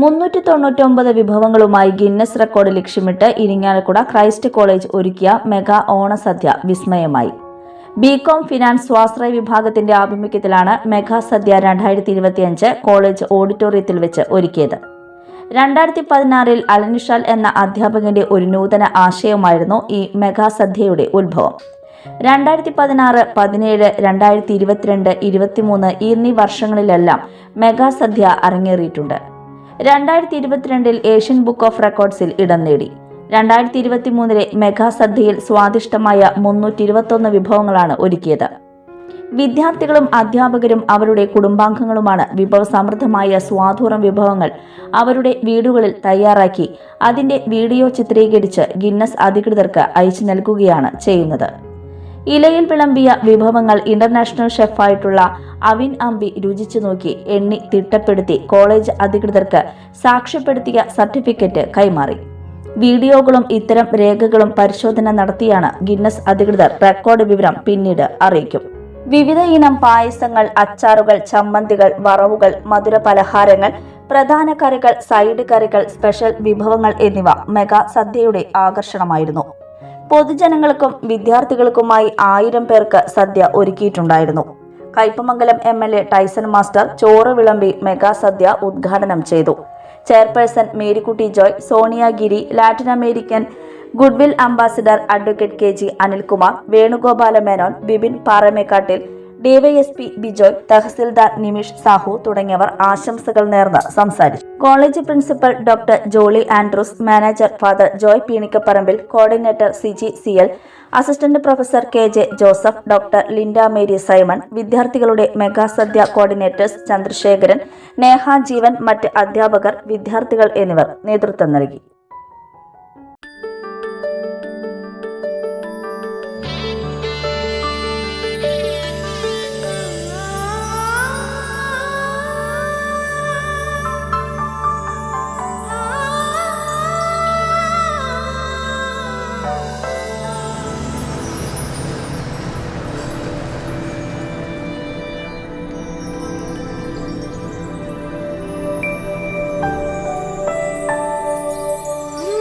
മുന്നൂറ്റി തൊണ്ണൂറ്റൊമ്പത് വിഭവങ്ങളുമായി Guinness record ലക്ഷ്യമിട്ട് ഇരിങ്ങാലക്കുട ക്രൈസ്റ്റ് കോളേജ് ഒരുക്കിയ മെഗാ ഓണസദ്യ വിസ്മയമായി. ബികോം ഫിനാൻസ് സ്വാശ്രയ വിഭാഗത്തിന്റെ ആഭിമുഖ്യത്തിലാണ് മെഗാ സദ്യ രണ്ടായിരത്തി ഇരുപത്തിയഞ്ച് കോളേജ് ഓഡിറ്റോറിയത്തിൽ വെച്ച് ഒരുക്കിയത്. രണ്ടായിരത്തി പതിനാറിൽ അലനിഷാൽ എന്ന അധ്യാപകന്റെ ഒരു നൂതന ആശയമായിരുന്നു ഈ മെഗാ സദ്യയുടെ ഉത്ഭവം. രണ്ടായിരത്തി പതിനാറ് പതിനേഴ് രണ്ടായിരത്തി ഇരുപത്തിരണ്ട് ഇരുപത്തിമൂന്ന് എന്നീ വർഷങ്ങളിലെല്ലാം മെഗാ സദ്യ അരങ്ങേറിയിട്ടുണ്ട്. രണ്ടായിരത്തി ഇരുപത്തിരണ്ടിൽ ഏഷ്യൻ ബുക്ക് ഓഫ് റെക്കോർഡ്സിൽ ഇടം നേടി. രണ്ടായിരത്തി ഇരുപത്തി മൂന്നിലെ മെഗാ സദ്യയിൽ സ്വാദിഷ്ടമായ മുന്നൂറ്റി ഇരുപത്തൊന്ന് വിഭവങ്ങളാണ് ഒരുക്കിയത്. വിദ്യാർത്ഥികളും അധ്യാപകരും അവരുടെ കുടുംബാംഗങ്ങളുമാണ് വിഭവസമൃദ്ധമായ സ്വാധൂറം വിഭവങ്ങൾ അവരുടെ വീടുകളിൽ തയ്യാറാക്കി അതിന്റെ വീഡിയോ ചിത്രീകരിച്ച് ഗിന്നസ് അധികൃതർക്ക് അയച്ചു നൽകുകയാണ് ചെയ്യുന്നത്. ഇലയിൽ വിളമ്പിയ വിഭവങ്ങൾ ഇന്റർനാഷണൽ ഷെഫായിട്ടുള്ള അവിൻ അമ്പി രുചിച്ചു നോക്കി എണ്ണി തിട്ടപ്പെടുത്തി കോളേജ് അധികൃതർക്ക് സാക്ഷ്യപ്പെടുത്തിയ സർട്ടിഫിക്കറ്റ് കൈമാറി. വീഡിയോകളും ഇത്തരം രേഖകളും പരിശോധന നടത്തിയാണ് ഗിന്നസ് അധികൃതർ റെക്കോർഡ് വിവരം പിന്നീട് അറിയിക്കും. വിവിധ ഇനം പായസങ്ങൾ അച്ചാറുകൾ ചമ്മന്തികൾ വറവുകൾ മധുര പലഹാരങ്ങൾ പ്രധാന കറികൾ സൈഡ് കറികൾ സ്പെഷ്യൽ വിഭവങ്ങൾ എന്നിവ മെഗാ സദ്യയുടെ ആകർഷണമായിരുന്നു. പൊതുജനങ്ങൾക്കും വിദ്യാർത്ഥികൾക്കുമായി ആയിരം പേർക്ക് സദ്യ ഒരുക്കിയിട്ടുണ്ടായിരുന്നു. Kaipamangalam M L A Tyson master ചോറ് വിളമ്പി മെഗാസദ്യ ഉദ്ഘാടനം ചെയ്തു. Chairperson Marykutty Joy Sonia Giri Latin American goodwill ambassador advocate K G Anilkumar Venugopala Menon Bibin Paramekkattil DYSP Bijoy tahsildar Nimish Sahu തുടങ്ങിയവർ ആശംസകൾ നേർന്ന് സംസാരിച്ചു. College principal doctor Jolly Andrews manager father Joy Peenikkaparambil coordinator Siji C L assistant professor K J Joseph doctor Linda Mary Simon വിദ്യാർത്ഥികളുടെ മെഗാസദ്യ coordinators Chandrasekharan Neha Jeevan മറ്റ് അധ്യാപകർ വിദ്യാർത്ഥികൾ എന്നിവർ നേതൃത്വം നൽകി.